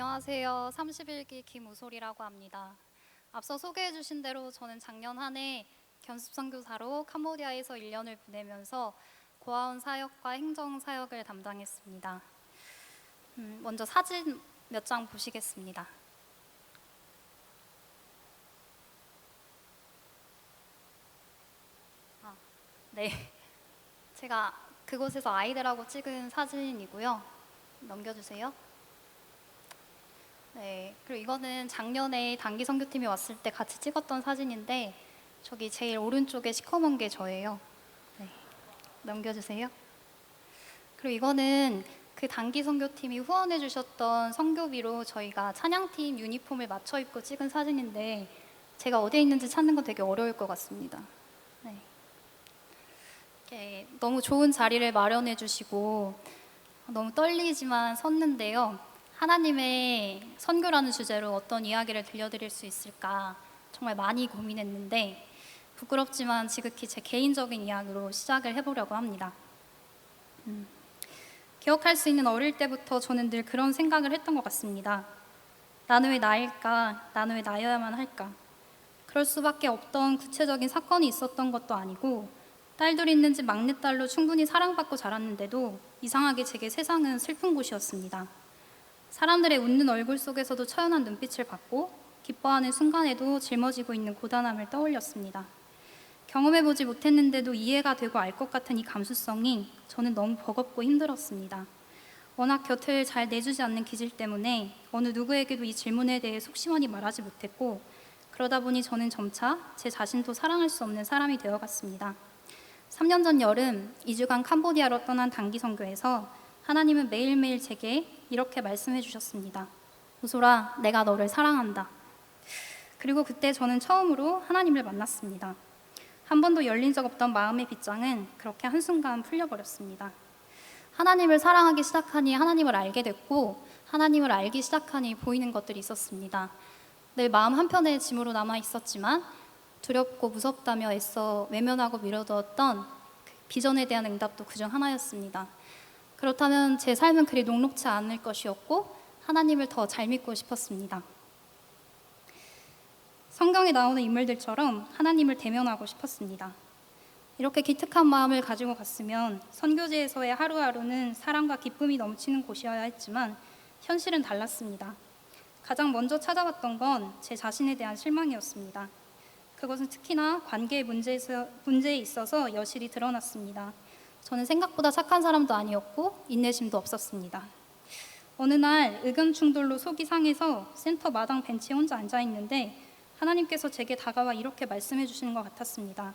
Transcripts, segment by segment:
안녕하세요. 31기 김우솔이라고 합니다. 앞서 소개해 주신 대로 저는 작년 한 해 견습 선교사로 캄보디아에서 1년을 보내면서 고아원 사역과 행정 사역을 담당했습니다. 음, 먼저 사진 몇 장 보시겠습니다. 아, 네. 제가 그곳에서 아이들하고 찍은 사진이고요. 넘겨주세요. 네, 그리고 이거는 작년에 단기 선교팀이 왔을 때 같이 찍었던 사진인데 저기 제일 오른쪽에 시커먼 게 저예요. 네, 넘겨주세요. 그리고 이거는 그 단기 선교팀이 후원해 주셨던 선교비로 저희가 찬양팀 유니폼을 맞춰 입고 찍은 사진인데 제가 어디에 있는지 찾는 건 되게 어려울 것 같습니다. 네. 너무 좋은 자리를 마련해 주시고 너무 떨리지만 섰는데요. 하나님의 선교라는 주제로 어떤 이야기를 들려드릴 수 있을까 정말 많이 고민했는데 부끄럽지만 지극히 제 개인적인 이야기로 시작을 해보려고 합니다. 음, 기억할 수 있는 어릴 때부터 저는 늘 그런 생각을 했던 것 같습니다. 나는 왜 나일까? 나는 왜 나여야만 할까? 그럴 수밖에 없던 구체적인 사건이 있었던 것도 아니고 딸들이 있는 집 막내딸로 충분히 사랑받고 자랐는데도 이상하게 제게 세상은 슬픈 곳이었습니다. 사람들의 웃는 얼굴 속에서도 처연한 눈빛을 받고 기뻐하는 순간에도 짊어지고 있는 고단함을 떠올렸습니다. 경험해보지 못했는데도 이해가 되고 알 것 같은 이 감수성이 저는 너무 버겁고 힘들었습니다. 워낙 곁을 잘 내주지 않는 기질 때문에 어느 누구에게도 이 질문에 대해 속 시원히 말하지 못했고 그러다 보니 저는 점차 제 자신도 사랑할 수 없는 사람이 되어갔습니다. 3년 전 여름 2주간 캄보디아로 떠난 단기 선교에서 하나님은 매일매일 제게 이렇게 말씀해 주셨습니다. 우소라, 내가 너를 사랑한다. 그리고 그때 저는 처음으로 하나님을 만났습니다. 한 번도 열린 적 없던 마음의 빗장은 그렇게 한순간 풀려버렸습니다. 하나님을 사랑하기 시작하니 하나님을 알게 됐고 하나님을 알기 시작하니 보이는 것들이 있었습니다. 늘 마음 한편에 짐으로 남아 있었지만 두렵고 무섭다며 애써 외면하고 미뤄두었던 그 비전에 대한 응답도 그중 하나였습니다. 그렇다면 제 삶은 그리 녹록치 않을 것이었고 하나님을 더 잘 믿고 싶었습니다. 성경에 나오는 인물들처럼 하나님을 대면하고 싶었습니다. 이렇게 기특한 마음을 가지고 갔으면 선교지에서의 하루하루는 사랑과 기쁨이 넘치는 곳이어야 했지만 현실은 달랐습니다. 가장 먼저 찾아왔던 건 제 자신에 대한 실망이었습니다. 그것은 특히나 관계의 문제에서, 문제에 있어서 여실히 드러났습니다. 저는 생각보다 착한 사람도 아니었고 인내심도 없었습니다. 어느 날 의견 충돌로 속이 상해서 센터 마당 벤치에 혼자 앉아 있는데 하나님께서 제게 다가와 이렇게 말씀해 주시는 것 같았습니다.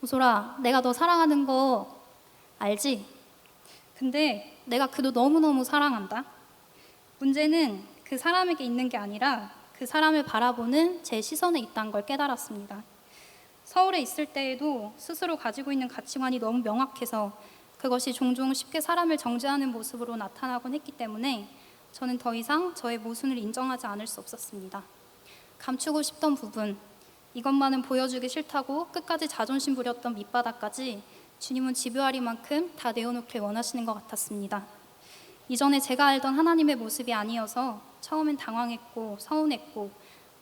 우소라, 내가 너 사랑하는 거 알지? 근데 내가 그도 너무너무 사랑한다. 문제는 그 사람에게 있는 게 아니라 그 사람을 바라보는 제 시선에 있다는 걸 깨달았습니다. 서울에 있을 때에도 스스로 가지고 있는 가치관이 너무 명확해서 그것이 종종 쉽게 사람을 정죄하는 모습으로 나타나곤 했기 때문에 저는 더 이상 저의 모순을 인정하지 않을 수 없었습니다. 감추고 싶던 부분, 이것만은 보여주기 싫다고 끝까지 자존심 부렸던 밑바닥까지 주님은 집요하리만큼 다 내어놓길 원하시는 것 같았습니다. 이전에 제가 알던 하나님의 모습이 아니어서 처음엔 당황했고 서운했고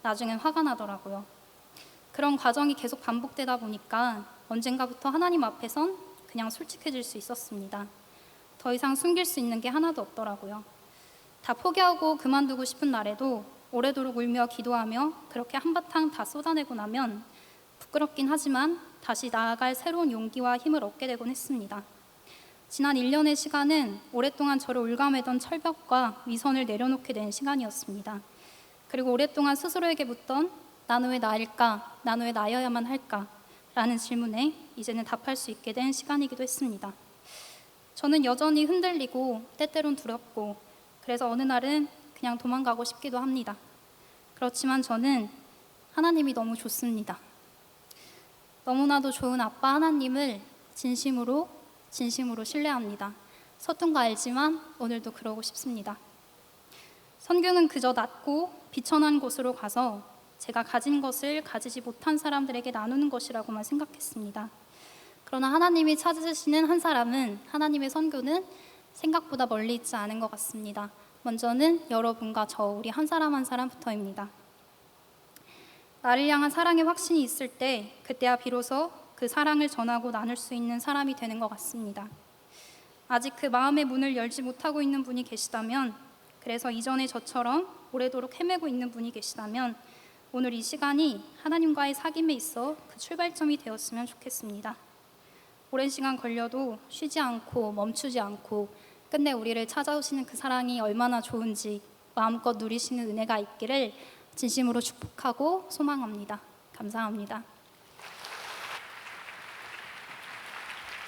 나중엔 화가 나더라고요. 그런 과정이 계속 반복되다 보니까 언젠가부터 하나님 앞에선 그냥 솔직해질 수 있었습니다. 더 이상 숨길 수 있는 게 하나도 없더라고요. 다 포기하고 그만두고 싶은 날에도 오래도록 울며 기도하며 그렇게 한바탕 다 쏟아내고 나면 부끄럽긴 하지만 다시 나아갈 새로운 용기와 힘을 얻게 되곤 했습니다. 지난 1년의 시간은 오랫동안 저를 올가매던 철벽과 위선을 내려놓게 된 시간이었습니다. 그리고 오랫동안 스스로에게 묻던 나는 왜 나일까? 나는 왜 나여야만 할까? 라는 질문에 이제는 답할 수 있게 된 시간이기도 했습니다. 저는 여전히 흔들리고 때때론 두렵고 그래서 어느 날은 그냥 도망가고 싶기도 합니다. 그렇지만 저는 하나님이 너무 좋습니다. 너무나도 좋은 아빠 하나님을 진심으로 진심으로 신뢰합니다. 서툰 거 알지만 오늘도 그러고 싶습니다. 선교는 그저 낮고 비천한 곳으로 가서 제가 가진 것을 가지지 못한 사람들에게 나누는 것이라고만 생각했습니다. 그러나 하나님이 찾으시는 한 사람은 하나님의 선교는 생각보다 멀리 있지 않은 것 같습니다. 먼저는 여러분과 저 우리 한 사람 한 사람부터입니다. 나를 향한 사랑의 확신이 있을 때 그때야 비로소 그 사랑을 전하고 나눌 수 있는 사람이 되는 것 같습니다. 아직 그 마음의 문을 열지 못하고 있는 분이 계시다면 그래서 이전에 저처럼 오래도록 헤매고 있는 분이 계시다면 오늘 이 시간이 하나님과의 사귐에 있어 그 출발점이 되었으면 좋겠습니다. 오랜 시간 걸려도 쉬지 않고 멈추지 않고 끝내 우리를 찾아오시는 그 사랑이 얼마나 좋은지 마음껏 누리시는 은혜가 있기를 진심으로 축복하고 소망합니다. 감사합니다.